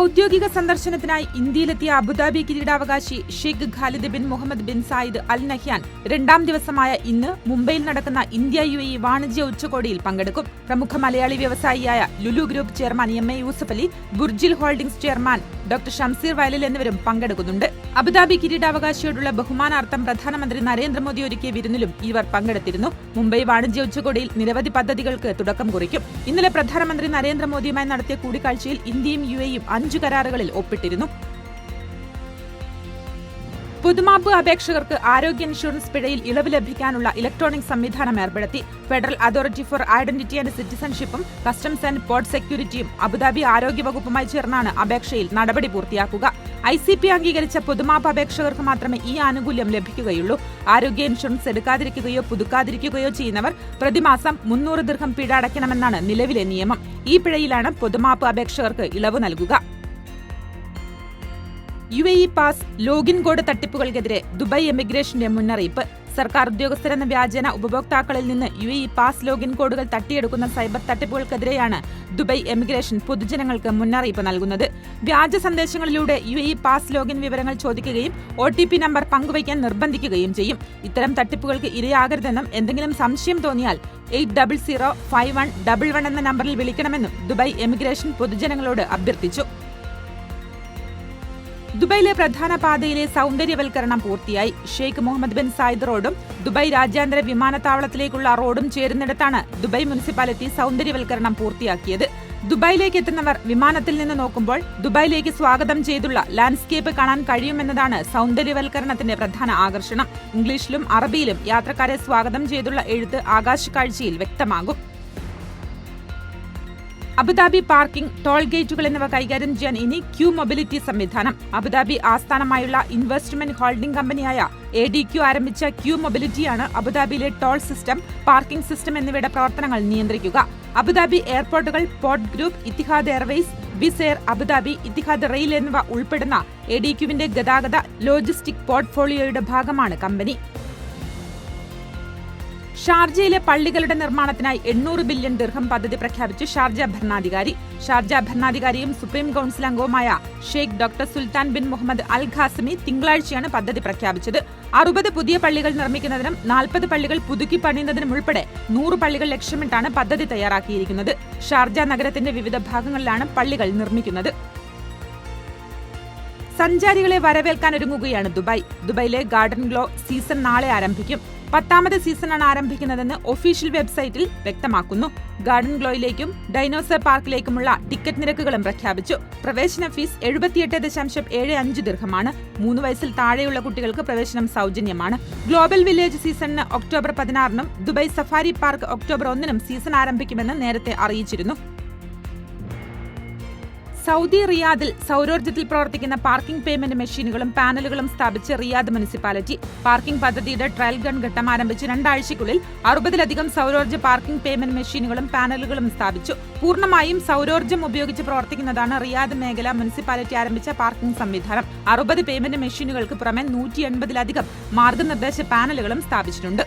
ഔദ്യോഗിക സന്ദർശനത്തിനായി ഇന്ത്യയിലെത്തിയ അബുദാബി കിരീടാവകാശി Sheikh Khalid bin Mohammed bin Zayed Al Nahyan രണ്ടാം ദിവസമായ ഇന്ന് മുംബൈയിൽ നടക്കുന്ന ഇന്ത്യ യു എ വാണിജ്യ ഉച്ചകോടിയിൽ പങ്കെടുക്കും. പ്രമുഖ Malayali വ്യവസായിയായ Lulu group chairman M A Yusuff Ali Burjeel holdings chairman doctor Shamsheer Vayalil എന്നിവരും പങ്കെടുക്കുന്നുണ്ട്. അബുദാബി കിരീടാവകാശിയോടുള്ള ബഹുമാനാർത്ഥം പ്രധാനമന്ത്രി നരേന്ദ്രമോദി ഒരുക്കിയ വിരുന്നിലും ഇവർ പങ്കെടുത്തിരുന്നു. മുംബൈ വാണിജ്യ ഉച്ചകോടിയിൽ നിരവധി പദ്ധതികൾക്ക് തുടക്കം കുറിക്കും. ഇന്നലെ പ്രധാനമന്ത്രി നരേന്ദ്രമോദിയുമായി നടത്തിയ കൂടിക്കാഴ്ചയിൽ ഇന്ത്യയും യു എയും അഞ്ചു കരാറുകളിൽ ഒപ്പിട്ടിരുന്നു. പുതുമാപ്പ് അപേക്ഷകർക്ക് ആരോഗ്യ ഇൻഷുറൻസ് പിഴയിൽ ഇളവ് ലഭിക്കാനുള്ള ഇലക്ട്രോണിക് സംവിധാനം ഏർപ്പെടുത്തി. Federal authority for identity and സിറ്റിസൺഷിപ്പും customs and port സെക്യൂരിറ്റിയും അബുദാബി ആരോഗ്യവകുപ്പുമായി ചേർന്നാണ് അപേക്ഷയിൽ നടപടി പൂർത്തിയാക്കുക. ഐ സി പി അംഗീകരിച്ച പൊതുമാപ്പ് അപേക്ഷകർക്ക് മാത്രമേ ഈ ആനുകൂല്യം ലഭിക്കുകയുള്ളൂ. ആരോഗ്യ ഇൻഷുറൻസ് എടുക്കാതിരിക്കുകയോ പുതുക്കാതിരിക്കുകയോ ചെയ്യുന്നവർ പ്രതിമാസം മുന്നൂറ് ദീർഘം പിഴ അടയ്ക്കണമെന്നാണ് നിലവിലെ നിയമം. ഈ പിഴയിലാണ് പൊതുമാപ്പ് അപേക്ഷകർക്ക് ഇളവ് നൽകുക. U A E pass login code തട്ടിപ്പുകൾക്കെതിരെ Dubai എമിഗ്രേഷന്റെ മുന്നറിയിപ്പ്. സർക്കാർ ഉദ്യോഗസ്ഥരെന്ന വ്യാജേന ഉപഭോക്താക്കളിൽ നിന്ന് U A E pass login കോഡുകൾ തട്ടിയെടുക്കുന്ന സൈബർ തട്ടിപ്പുകൾക്കെതിരെയാണ് ദുബായ് എമിഗ്രേഷൻ പൊതുജനങ്ങൾക്ക് മുന്നറിയിപ്പ് നൽകുന്നത്. വ്യാജ സന്ദേശങ്ങളിലൂടെ U A E pass login വിവരങ്ങൾ ചോദിക്കുകയും ഒ ടി പി നമ്പർ പങ്കുവയ്ക്കാൻ നിർബന്ധിക്കുകയും ചെയ്യും. ഇത്തരം തട്ടിപ്പുകൾക്ക് ഇരയാകരുതെന്നും എന്തെങ്കിലും സംശയം തോന്നിയാൽ eight double zero five one double one എന്ന നമ്പറിൽ വിളിക്കണമെന്നും ദുബായ് എമിഗ്രേഷൻ പൊതുജനങ്ങളോട് അഭ്യർത്ഥിച്ചു. ദുബായിലെ പ്രധാന പാതയിലെ സൗന്ദര്യവൽക്കരണം പൂർത്തിയായി. ഷെയ്ഖ് മുഹമ്മദ് ബിൻ സായിദ് റോഡും ദുബായ് രാജ്യാന്തര വിമാനത്താവളത്തിലേക്കുള്ള റോഡും ചേരുന്നിടത്താണ് ദുബായ് മുനിസിപ്പാലിറ്റി സൗന്ദര്യവൽക്കരണം പൂർത്തിയാക്കിയത്. ദുബായിലേക്ക് എത്തുന്നവർ വിമാനത്തിൽ നിന്ന് നോക്കുമ്പോൾ ദുബായിലേക്ക് സ്വാഗതം ചെയ്തുള്ള ലാൻഡ്സ്കേപ്പ് കാണാൻ കഴിയുമെന്നതാണ് സൗന്ദര്യവൽക്കരണത്തിന്റെ പ്രധാന ആകർഷണം. ഇംഗ്ലീഷിലും അറബിയിലും യാത്രക്കാരെ സ്വാഗതം ചെയ്തുള്ള എഴുത്ത് ആകാശക്കാഴ്ചയിൽ വ്യക്തമാകും. അബുദാബി പാർക്കിംഗ് ടോൾ ഗേറ്റുകൾ എന്നിവ കൈകാര്യം ചെയ്യാൻ ഇനി ക്യൂ മൊബിലിറ്റി സംവിധാനം. അബുദാബി ആസ്ഥാനമായുള്ള ഇൻവെസ്റ്റ്മെന്റ് ഹോൾഡിംഗ് കമ്പനിയായ എ ഡി ക്യു ആരംഭിച്ച ക്യൂ മൊബിലിറ്റിയാണ് അബുദാബിയിലെ ടോൾ സിസ്റ്റം പാർക്കിംഗ് സിസ്റ്റം എന്നിവയുടെ പ്രവർത്തനങ്ങൾ നിയന്ത്രിക്കുക. Abu Dhabi എയർപോർട്ടുകൾ port group Etihad airways Wizz air Abu Dhabi Etihad rail എന്നിവ ഉൾപ്പെടുന്ന എ ഡി ക്യുവിന്റെ ഗതാഗത ലോജിസ്റ്റിക് പോർട്ട്ഫോളിയോയുടെ ഭാഗമാണ് കമ്പനി. ഷാർജയിലെ പള്ളികളുടെ നിർമ്മാണത്തിനായി എണ്ണൂറ് ബില്യൺ ദീർഘം പദ്ധതി പ്രഖ്യാപിച്ചു ഷാർജ ഭരണാധികാരി. ഷാർജ ഭരണാധികാരിയും സുപ്രീം കൌൺസിൽ അംഗവുമായ Sheikh doctor Sultan bin Mohammed Al Qasimi തിങ്കളാഴ്ചയാണ് പദ്ധതി പ്രഖ്യാപിച്ചത്. അറുപത് പുതിയ പള്ളികൾ നിർമ്മിക്കുന്നതിനും നാൽപ്പത് പള്ളികൾ പുതുക്കി പണിയുന്നതിനും ഉൾപ്പെടെ നൂറ് പള്ളികൾ ലക്ഷ്യമിട്ടാണ് പദ്ധതി തയ്യാറാക്കിയിരിക്കുന്നത്. ഷാർജ നഗരത്തിന്റെ വിവിധ ഭാഗങ്ങളിലാണ് പള്ളികൾ നിർമ്മിക്കുന്നത്. സഞ്ചാരികളെ വരവേൽക്കാൻ ഒരുങ്ങുകയാണ് ദുബായ്. ദുബായിലെ ഗാർഡൻ ഗ്ലോ സീസൺ നാളെ ആരംഭിക്കും. പത്താമത് സീസണാണ് ആരംഭിക്കുന്നതെന്ന് ഒഫീഷ്യൽ വെബ്സൈറ്റിൽ വ്യക്തമാക്കുന്നു. ഗാർഡൻ ഗ്ലോയിലേക്കും ഡൈനോസർ പാർക്കിലേക്കുമുള്ള ടിക്കറ്റ് നിരക്കുകളും പ്രഖ്യാപിച്ചു. പ്രവേശന ഫീസ് എഴുപത്തിയെട്ട് ദശാംശം ഏഴ് അഞ്ച് ദീർഘമാണ്. മൂന്ന് വയസ്സിൽ താഴെയുള്ള കുട്ടികൾക്ക് പ്രവേശനം സൗജന്യമാണ്. ഗ്ലോബൽ വില്ലേജ് സീസണിന് ഒക്ടോബർ പതിനാറിനും ദുബായ് സഫാരി പാർക്ക് ഒക്ടോബർ ഒന്നിനും സീസൺ ആരംഭിക്കുമെന്ന് നേരത്തെ അറിയിച്ചിരുന്നു. സൗദി റിയാദിൽ സൗരോർജത്തിൽ പ്രവർത്തിക്കുന്ന പാർക്കിംഗ് പേയ്മെന്റ് മെഷീനുകളും പാനലുകളും സ്ഥാപിച്ച് റിയാദ് മുനിസിപ്പാലിറ്റി പാർക്കിംഗ് പദ്ധതിയുടെ ട്രയൽ ഗൺ ഘട്ടം ആരംഭിച്ച് രണ്ടാഴ്ചയ്ക്കുള്ളിൽ അറുപതിലധികം സൗരോർജ പാർക്കിംഗ് പേയ്മെന്റ് മെഷീനുകളും പാനലുകളും സ്ഥാപിച്ചു. പൂർണമായും സൗരോർജം ഉപയോഗിച്ച് പ്രവർത്തിക്കുന്നതാണ് റിയാദ് മേഖല മുനിസിപ്പാലിറ്റി ആരംഭിച്ച പാർക്കിംഗ് സംവിധാനം. അറുപത് പേയ്മെന്റ് മെഷീനുകൾക്ക് പുറമെ നൂറ്റി എൺപതിലധികം മാർഗനിർദ്ദേശ പാനലുകളും സ്ഥാപിച്ചിട്ടുണ്ട്.